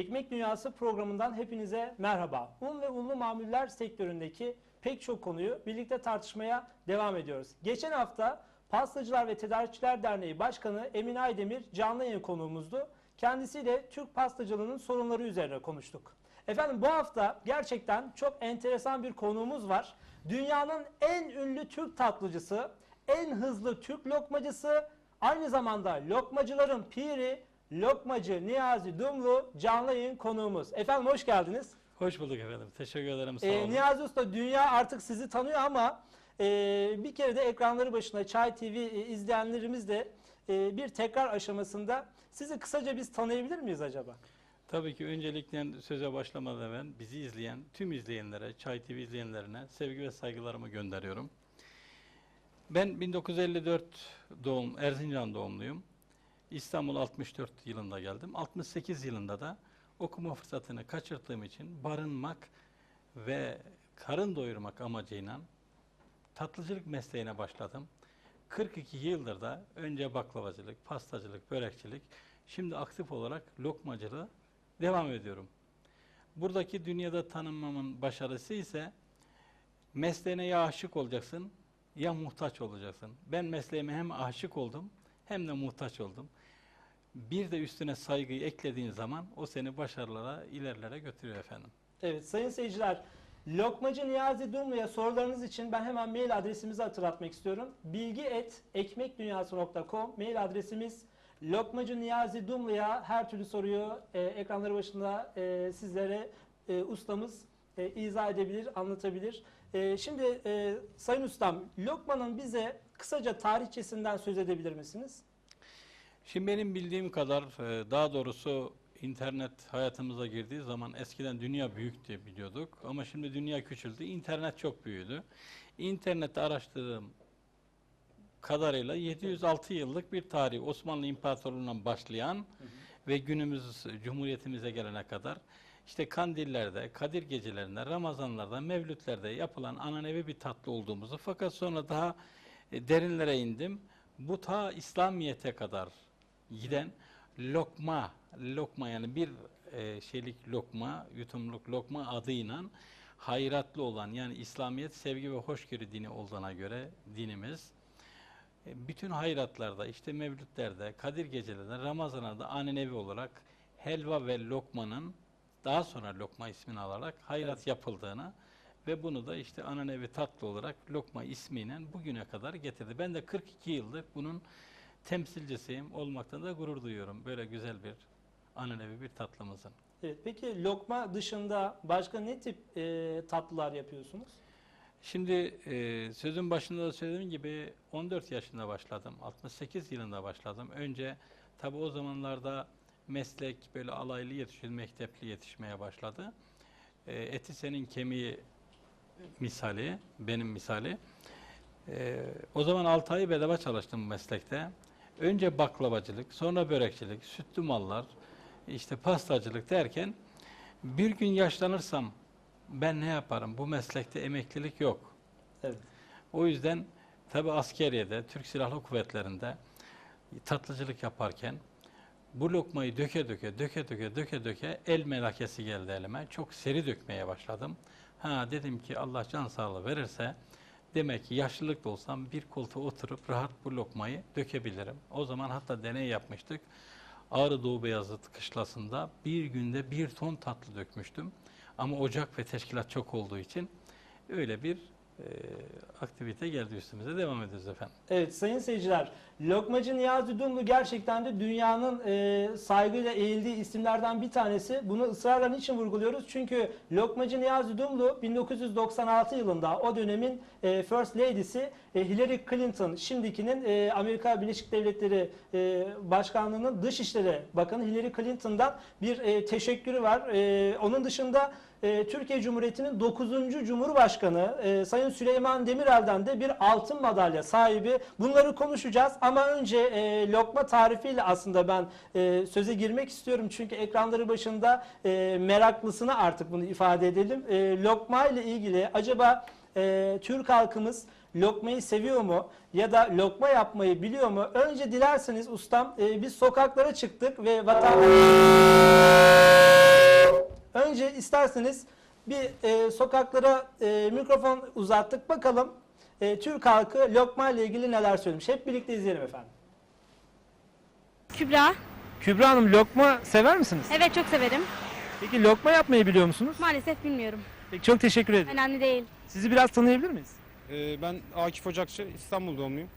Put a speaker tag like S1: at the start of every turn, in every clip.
S1: Ekmek Dünyası programından hepinize merhaba. Un ve unlu mamuller sektöründeki pek çok konuyu birlikte tartışmaya devam ediyoruz. Geçen hafta Pastacılar ve Tedarikçiler Derneği Başkanı Emin Aydemir canlı yayın konuğumuzdu. Kendisiyle Türk pastacılığının sorunları üzerine konuştuk. Efendim bu hafta gerçekten çok enteresan bir konuğumuz var. Dünyanın en ünlü Türk tatlıcısı, en hızlı Türk lokmacısı, aynı zamanda lokmacıların piri, lokmacı Niyazi Dumlu canlı yayın konuğumuz. Efendim hoş geldiniz.
S2: Hoş bulduk efendim. Teşekkür ederim. Sağ
S1: Ee,
S2: olun.
S1: Niyazi Usta dünya artık sizi tanıyor ama e, bir kere de ekranları başında Çay TV e, izleyenlerimiz de e, bir tekrar aşamasında sizi kısaca biz tanıyabilir miyiz acaba?
S2: Tabii ki öncelikle söze başlamadan evvel bizi izleyen tüm izleyenlere, Çay TV izleyenlerine sevgi ve saygılarımı gönderiyorum. Ben 1954 doğum, Erzincan doğumluyum. İstanbul 64 yılında geldim. 68 yılında da okuma fırsatını kaçırdığım için barınmak ve karın doyurmak amacıyla tatlıcılık mesleğine başladım. 42 yıldır da önce baklavacılık, pastacılık, börekçilik, şimdi aktif olarak lokmacılığı devam ediyorum. Buradaki dünyada tanınmamın başarısı ise mesleğine ya aşık olacaksın ya muhtaç olacaksın. Ben mesleğime hem aşık oldum hem de muhtaç oldum. Bir de üstüne saygıyı eklediğin zaman o seni başarılara, ilerlere götürüyor efendim.
S1: Evet sayın seyirciler Lokmacı Niyazi Dumlu'ya sorularınız için ben hemen mail adresimizi hatırlatmak istiyorum. Bilgi et ekmekdünyası.com mail adresimiz. Lokmacı Niyazi Dumlu'ya her türlü soruyu e, ekranları başında e, sizlere e, ustamız e, izah edebilir, anlatabilir. E, şimdi e, Sayın Ustam, Lokman'ın bize kısaca tarihçesinden söz edebilir misiniz?
S2: Şimdi benim bildiğim kadar, e, daha doğrusu internet hayatımıza girdiği zaman eskiden dünya büyük diye biliyorduk ama şimdi dünya küçüldü, internet çok büyüdü. İnternette araştırdığım kadarıyla 706 yıllık bir tarih Osmanlı İmparatorluğu'ndan başlayan ve günümüz Cumhuriyetimize gelene kadar işte kandillerde, Kadir gecelerinde, Ramazanlarda, Mevlütlerde yapılan ananevi bir tatlı olduğumuzu fakat sonra daha e, derinlere indim. Bu ta İslamiyet'e kadar giden lokma, lokma yani bir e, şeylik lokma, yutumluk lokma adıyla hayratlı olan yani İslamiyet sevgi ve hoşgörü dini olduğuna göre dinimiz e, bütün hayratlarda işte mevlütlerde, Kadir gecelerinde, Ramazanlarda anenevi olarak helva ve lokmanın daha sonra lokma ismini alarak hayrat yapıldığını ve bunu da işte ananevi tatlı olarak lokma ismiyle bugüne kadar getirdi. Ben de 42 yıldır bunun temsilcisiyim. Olmaktan da gurur duyuyorum. Böyle güzel bir ananevi bir tatlımızın.
S1: Evet, peki lokma dışında başka ne tip e, tatlılar yapıyorsunuz?
S2: Şimdi e, sözün başında da söylediğim gibi 14 yaşında başladım. 68 yılında başladım. Önce tabi o zamanlarda meslek böyle alaylı yetişiyor, mektepli yetişmeye başladı. E, eti senin kemiği misali, benim misali. E, o zaman 6 ay bedava çalıştım bu meslekte. Önce baklavacılık, sonra börekçilik, sütlü mallar, işte pastacılık derken bir gün yaşlanırsam ben ne yaparım? Bu meslekte emeklilik yok.
S1: Evet.
S2: O yüzden tabi askeriyede, Türk Silahlı Kuvvetleri'nde tatlıcılık yaparken bu lokmayı döke döke, döke döke, döke döke el melakesi geldi elime. Çok seri dökmeye başladım. Ha dedim ki Allah can sağlığı verirse demek ki yaşlılık da olsam bir koltuğa oturup rahat bu lokmayı dökebilirim. O zaman hatta deney yapmıştık. Ağrı Doğu Beyazıt kışlasında bir günde bir ton tatlı dökmüştüm. Ama ocak ve teşkilat çok olduğu için öyle bir e, aktivite geldi üstümüze. Devam ediyoruz efendim.
S1: Evet sayın seyirciler, Lokmacı Niyazi Dumlu gerçekten de dünyanın e, saygıyla eğildiği isimlerden bir tanesi. Bunu ısrarla niçin vurguluyoruz? Çünkü Lokmacı Niyazi Dumlu 1996 yılında o dönemin e, First Lady'si e, Hillary Clinton, şimdikinin e, Amerika Birleşik Devletleri e, Başkanlığı'nın Dışişleri Bakanı Hillary Clinton'dan bir e, teşekkürü var. E, onun dışında e, Türkiye Cumhuriyeti'nin 9. Cumhurbaşkanı e, Sayın Süleyman Demirel'den de bir altın madalya sahibi. Bunları konuşacağız ama önce e, lokma tarifiyle aslında ben e, söze girmek istiyorum. Çünkü ekranları başında e, meraklısına artık bunu ifade edelim. E, lokma ile ilgili acaba e, Türk halkımız lokmayı seviyor mu ya da lokma yapmayı biliyor mu? Önce dilerseniz ustam e, biz sokaklara çıktık ve vatandaş Önce isterseniz bir e, sokaklara e, mikrofon uzattık. Bakalım e, Türk halkı lokma ile ilgili neler söylemiş. Hep birlikte izleyelim efendim.
S3: Kübra.
S1: Kübra Hanım lokma sever misiniz?
S3: Evet çok severim.
S1: Peki lokma yapmayı biliyor musunuz?
S3: Maalesef bilmiyorum.
S1: Peki çok teşekkür ederim.
S3: Önemli değil.
S1: Sizi biraz tanıyabilir miyiz?
S4: Ee, ben Akif Ocakçı, İstanbul doğumluyum.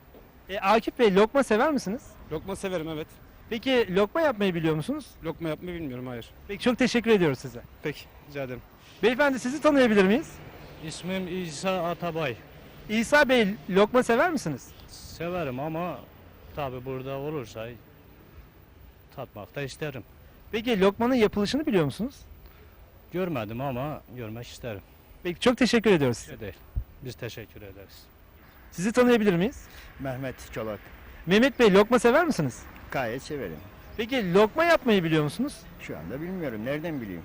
S1: E, Akif Bey lokma sever misiniz?
S4: Lokma severim evet.
S1: Peki lokma yapmayı biliyor musunuz?
S4: Lokma yapmayı bilmiyorum hayır.
S1: Peki çok teşekkür ediyoruz size.
S4: Peki, rica ederim.
S1: Beyefendi sizi tanıyabilir miyiz?
S5: İsmim İsa Atabay.
S1: İsa Bey lokma sever misiniz?
S5: Severim ama tabi burada olursa tatmak da isterim.
S1: Peki lokmanın yapılışını biliyor musunuz?
S5: Görmedim ama görmek isterim.
S1: Peki çok teşekkür ediyoruz size.
S5: Şey değil. Biz teşekkür ederiz.
S1: Sizi tanıyabilir miyiz?
S6: Mehmet Çolak.
S1: Mehmet Bey lokma sever misiniz?
S6: Gayet severim.
S1: Peki lokma yapmayı biliyor musunuz?
S6: Şu anda bilmiyorum. Nereden bileyim?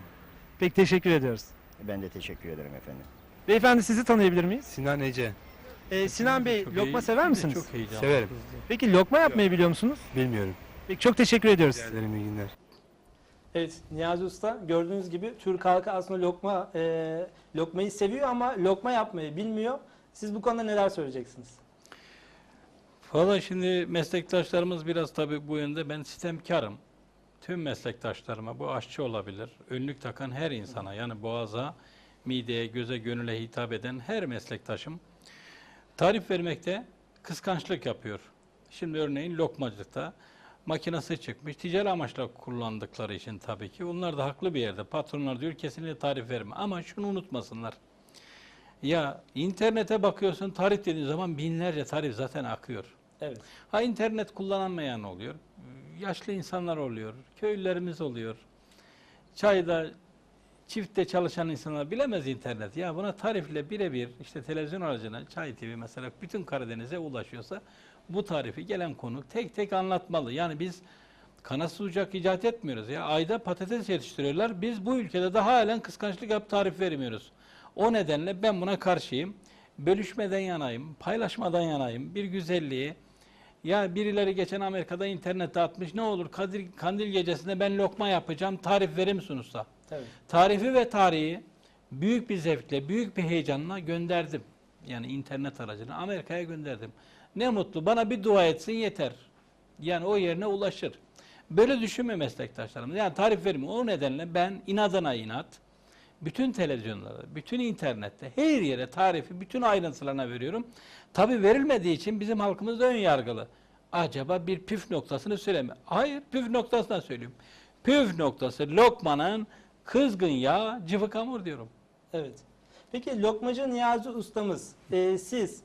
S1: Peki teşekkür ediyoruz.
S6: Ben de teşekkür ederim efendim.
S1: Beyefendi sizi tanıyabilir miyiz?
S4: Sinan Ece.
S1: Ee, Sinan Bey
S2: Çok
S1: lokma
S2: iyi-
S1: sever misiniz?
S2: Çok heyecanlı.
S4: Severim.
S1: Peki lokma yapmayı biliyor musunuz?
S4: Bilmiyorum.
S1: Peki çok teşekkür ediyoruz.
S4: Ederim iyi günler.
S1: Evet Niyazi Usta gördüğünüz gibi Türk halkı aslında lokma e, lokmayı seviyor ama lokma yapmayı bilmiyor. Siz bu konuda neler söyleyeceksiniz?
S2: Valla şimdi meslektaşlarımız biraz tabii bu yönde ben sistemkarım. Tüm meslektaşlarıma bu aşçı olabilir. Önlük takan her insana yani boğaza, mideye, göze, gönüle hitap eden her meslektaşım tarif vermekte kıskançlık yapıyor. Şimdi örneğin lokmacılıkta makinesi çıkmış. Ticari amaçla kullandıkları için tabii ki. Onlar da haklı bir yerde. Patronlar diyor kesinlikle tarif verme. Ama şunu unutmasınlar. Ya internete bakıyorsun tarif dediğin zaman binlerce tarif zaten akıyor.
S1: Evet.
S2: Ha internet kullanamayan oluyor. Yaşlı insanlar oluyor. Köylülerimiz oluyor. Çayda çiftte çalışan insanlar bilemez internet. Ya buna tarifle birebir işte televizyon aracına Çay TV mesela bütün Karadeniz'e ulaşıyorsa bu tarifi gelen konuk tek tek anlatmalı. Yani biz kanatsız ucak icat etmiyoruz ya. Ayda patates yetiştiriyorlar. Biz bu ülkede daha halen kıskançlık yap tarif vermiyoruz. O nedenle ben buna karşıyım. Bölüşmeden yanayım, paylaşmadan yanayım. Bir güzelliği, ya birileri geçen Amerika'da internette atmış ne olur Kadir, kandil gecesinde ben lokma yapacağım tarif verir misin usta?
S1: Tabii.
S2: Tarifi ve tarihi büyük bir zevkle, büyük bir heyecanla gönderdim. Yani internet aracına Amerika'ya gönderdim. Ne mutlu bana bir dua etsin yeter. Yani o yerine ulaşır. Böyle düşünme meslektaşlarım. Yani tarif vermiyor. O nedenle ben inadına inat bütün televizyonlarda, bütün internette, her yere tarifi bütün ayrıntılarına veriyorum. Tabi verilmediği için bizim halkımız da ön yargılı. Acaba bir püf noktasını söyleme. Hayır, püf noktasından söyleyeyim. Püf noktası lokmanın kızgın yağ, cıvık hamur diyorum.
S1: Evet. Peki lokmacı Niyazi ustamız e, siz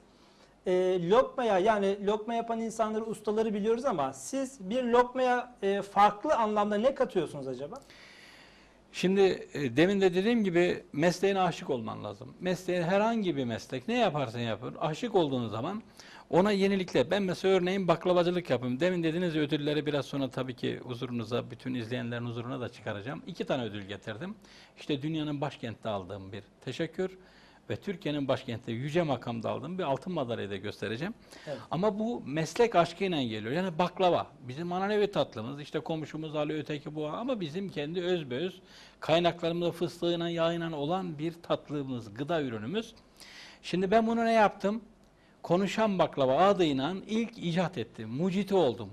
S1: e, lokmaya yani lokma yapan insanları ustaları biliyoruz ama siz bir lokmaya e, farklı anlamda ne katıyorsunuz acaba?
S2: Şimdi e, demin de dediğim gibi mesleğine aşık olman lazım. Mesleğin herhangi bir meslek ne yaparsan yapın aşık olduğun zaman ona yenilikler. Ben mesela örneğin baklavacılık yapıyorum. Demin dediğiniz ödülleri biraz sonra tabii ki huzurunuza, bütün izleyenlerin huzuruna da çıkaracağım. İki tane ödül getirdim. İşte dünyanın başkentte aldığım bir teşekkür ve Türkiye'nin başkentte yüce makamda aldığım bir altın madalyayı da göstereceğim.
S1: Evet.
S2: Ama bu meslek aşkıyla geliyor. Yani baklava. Bizim manevi tatlımız. işte komşumuz Ali öteki bu ama bizim kendi özbeöz kaynaklarımızda fıstığıyla yağıyla olan bir tatlımız, gıda ürünümüz. Şimdi ben bunu ne yaptım? Konuşan baklava adıyla ilk icat ettim. Muciti oldum.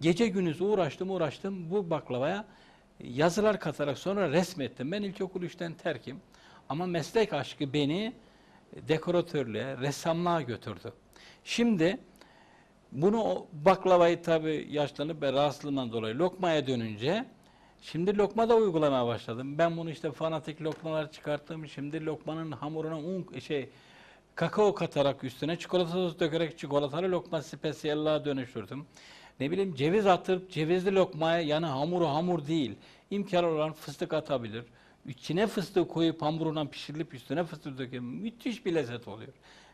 S2: Gece gündüz uğraştım uğraştım bu baklavaya yazılar katarak sonra resmettim. Ben ilkokul üçten terkim. Ama meslek aşkı beni dekoratörlüğe, ressamlığa götürdü. Şimdi bunu o baklavayı tabi yaşlanıp ve rahatsızlığından dolayı lokmaya dönünce şimdi lokma da uygulamaya başladım. Ben bunu işte fanatik lokmalar çıkarttım. Şimdi lokmanın hamuruna un şey kakao katarak üstüne çikolata sosu dökerek çikolatalı lokma spesiyallığa dönüştürdüm. Ne bileyim ceviz atıp cevizli lokmaya yani hamuru hamur değil. İmkan olan fıstık atabilir. İçine fıstığı koyup hamuruna pişirilip üstüne fıstık döküyor. Müthiş bir lezzet oluyor.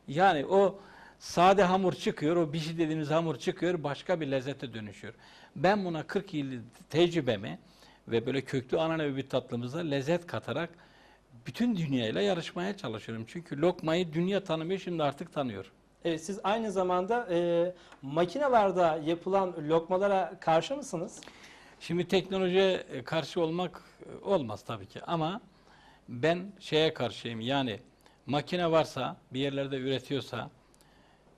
S2: Yani o sade hamur çıkıyor, o bişi dediğimiz hamur çıkıyor, başka bir lezzete dönüşüyor. Ben buna 40 yıl tecrübemi ve böyle köklü ananevi bir tatlımıza lezzet katarak bütün dünyayla yarışmaya çalışıyorum. Çünkü lokmayı dünya tanımıyor şimdi artık tanıyor.
S1: Evet, siz aynı zamanda e, makinalarda yapılan lokmalara karşı mısınız?
S2: Şimdi teknolojiye e, karşı olmak e, olmaz tabii ki ama ben şeye karşıyım yani makine varsa bir yerlerde üretiyorsa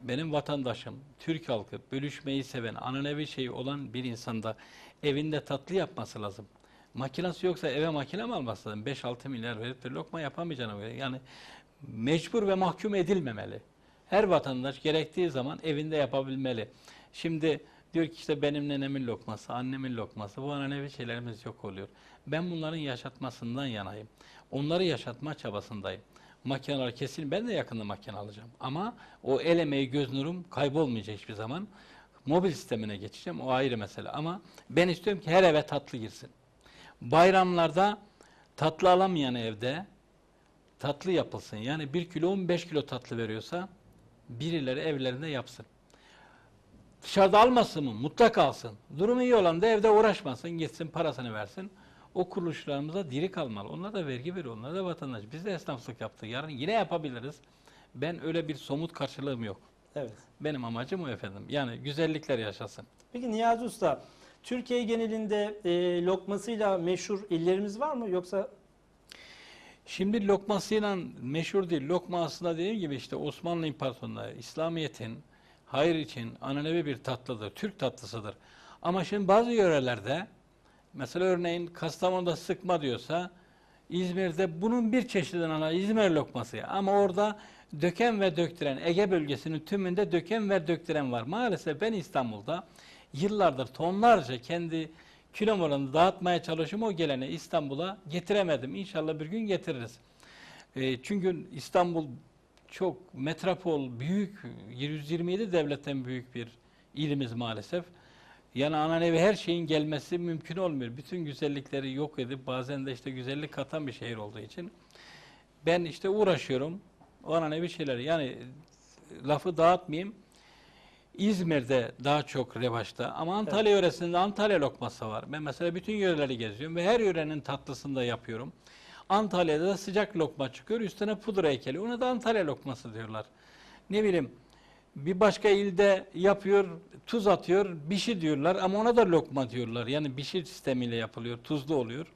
S2: benim vatandaşım, Türk halkı bölüşmeyi seven, ananevi şeyi olan bir insanda evinde tatlı yapması lazım. Makinası yoksa eve makine mi alması lazım? 5-6 milyar verip de lokma yapamayacağına göre. Yani mecbur ve mahkum edilmemeli. Her vatandaş gerektiği zaman evinde yapabilmeli. Şimdi diyor ki işte benim nenemin lokması, annemin lokması, bu ananevi şeylerimiz yok oluyor. Ben bunların yaşatmasından yanayım. Onları yaşatma çabasındayım. Makineler kesin, ben de yakında makine alacağım. Ama o el emeği, göz nurum kaybolmayacak hiçbir zaman. Mobil sistemine geçeceğim, o ayrı mesele. Ama ben istiyorum ki her eve tatlı girsin. Bayramlarda tatlı alamayan evde tatlı yapılsın. Yani 1 kilo 15 kilo tatlı veriyorsa birileri evlerinde yapsın. Dışarıda almasın mı? Mutlaka alsın. Durumu iyi olan da evde uğraşmasın. Gitsin parasını versin. O kuruluşlarımıza diri kalmalı. Onlar da vergi veriyor. Onlar da vatandaş. Biz de esnaflık yaptık. Yarın yine yapabiliriz. Ben öyle bir somut karşılığım yok.
S1: Evet.
S2: Benim amacım o efendim. Yani güzellikler yaşasın.
S1: Peki Niyazi Usta, Türkiye genelinde e, lokmasıyla meşhur illerimiz var mı yoksa
S2: Şimdi lokmasıyla meşhur değil. Lokma aslında dediğim gibi işte Osmanlı İmparatorluğu'nda İslamiyet'in hayır için ananevi bir tatlıdır. Türk tatlısıdır. Ama şimdi bazı yörelerde mesela örneğin Kastamonu'da sıkma diyorsa İzmir'de bunun bir çeşidini ana İzmir lokması. Ama orada döken ve döktüren Ege bölgesinin tümünde döken ve döktüren var. Maalesef ben İstanbul'da yıllardır tonlarca kendi kilom oranı dağıtmaya çalışıyorum. O geleni İstanbul'a getiremedim. İnşallah bir gün getiririz. E, çünkü İstanbul çok metropol, büyük, 127 devletten büyük bir ilimiz maalesef. Yani ananevi her şeyin gelmesi mümkün olmuyor. Bütün güzellikleri yok edip bazen de işte güzellik katan bir şehir olduğu için ben işte uğraşıyorum. O ananevi şeyleri yani lafı dağıtmayayım. İzmir'de daha çok revaçta ama Antalya yöresinde Antalya lokması var. Ben mesela bütün yöreleri geziyorum ve her yörenin tatlısını da yapıyorum. Antalya'da da sıcak lokma çıkıyor. Üstüne pudra ekeli. Ona da Antalya lokması diyorlar. Ne bileyim bir başka ilde yapıyor, tuz atıyor, bişi diyorlar ama ona da lokma diyorlar. Yani bişi sistemiyle yapılıyor, tuzlu oluyor.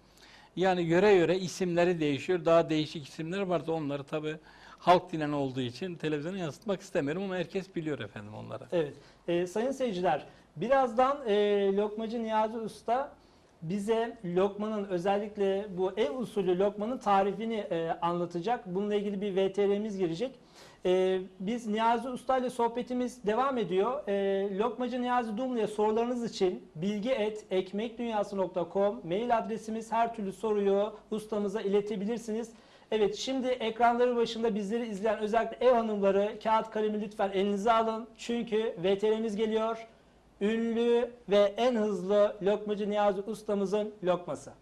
S2: Yani yöre yöre isimleri değişiyor. Daha değişik isimler vardı. Onları tabi halk dinen olduğu için televizyona yansıtmak istemiyorum ama herkes biliyor efendim onları.
S1: Evet. Ee, sayın seyirciler, birazdan e, lokmacı Niyazi Usta bize lokmanın özellikle bu ev usulü lokmanın tarifini e, anlatacak. Bununla ilgili bir VTR'miz girecek. E, biz Niyazi Usta ile sohbetimiz devam ediyor. E, lokmacı Niyazi Dumlu'ya sorularınız için bilgi et ekmekdunyası.com mail adresimiz her türlü soruyu ustamıza iletebilirsiniz. Evet şimdi ekranları başında bizleri izleyen özellikle ev hanımları kağıt kalemi lütfen elinize alın. Çünkü VTR'miz geliyor. Ünlü ve en hızlı lokmacı Niyazi ustamızın lokması.